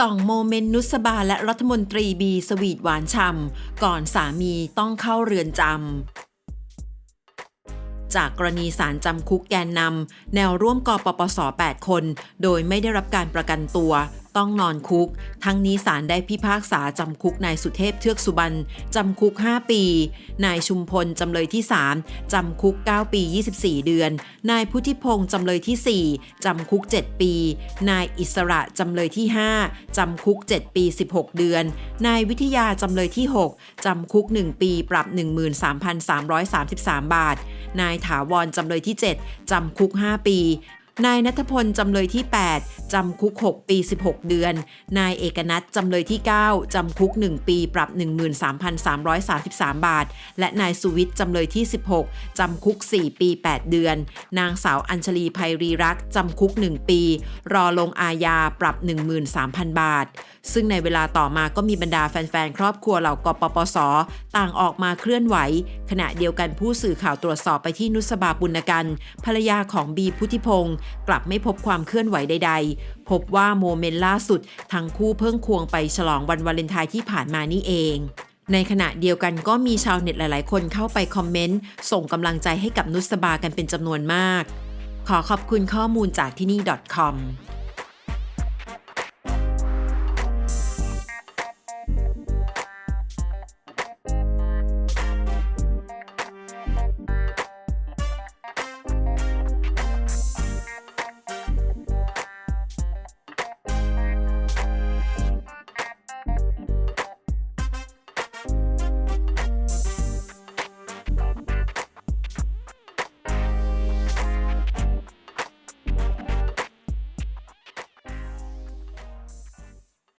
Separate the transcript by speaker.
Speaker 1: สองโมเมนต์นุสบาและรัฐมนตรีบีสวีทหวานช่ำก่อนสามีต้องเข้าเรือนจำ จากกรณีสารจำคุกแกนนำแนวร่วมกปปส 8 คน โดยไม่ได้รับการประกันตัวต้องนอนคุก ทั้งนี้ศาลได้พิพากษาจำคุกนายสุเทพเทือกสุบรรณจำคุก 5 ปี นายชุมพลจำเลยที่ 3 จำคุก 9 ปี 24 เดือน นายพุทธิพงษ์จำเลยที่ 4 จำคุก 7 ปี นายอิสระจำเลยที่ 5 จำคุก 7 ปี 16 เดือน นายวิทยาจำเลยที่ 6 จำคุก 1 ปีปรับ 13,333 บาท นายถาวรจำเลยที่ 7 จำคุก 5 ปี นายนัทพลจำเลยที่ 8 จำคุก 6 ปี 16 เดือน นายเอกนัทจำเลยที่ 9 จำคุก 1 ปีปรับ 13,333 บาท และนายสุวิทย์จำเลยที่ 16 จำคุก 4 ปี 8 เดือน นางสาวอัญชลีภัยรีรักจำคุก 1 ปี รอลงอาญาปรับ 13,000 บาท ซึ่งในเวลาต่อมาก็มีบรรดาแฟนๆ ครอบครัวเหล่ากปปส ต่างออกมาเคลื่อนไหว ขณะเดียวกันผู้สื่อข่าวตรวจสอบไปที่นุสบาปุณกันภรรยาของบีพุทธิพงศ์กลับไม่พบความเคลื่อนไหวใด ๆ พบว่าโมเมนต์ล่าสุด ทั้งคู่เพิ่งควงไปฉลองวันวาเลนไทน์ที่ผ่านมานี่เองในขณะเดียวกันก็มีชาวเน็ตหลาย ๆ คนเข้าไปคอมเมนต์ ส่งกำลังใจให้กับนุสบากันเป็นจำนวนมาก ขอขอบคุณข้อมูลจากที่นี่ .com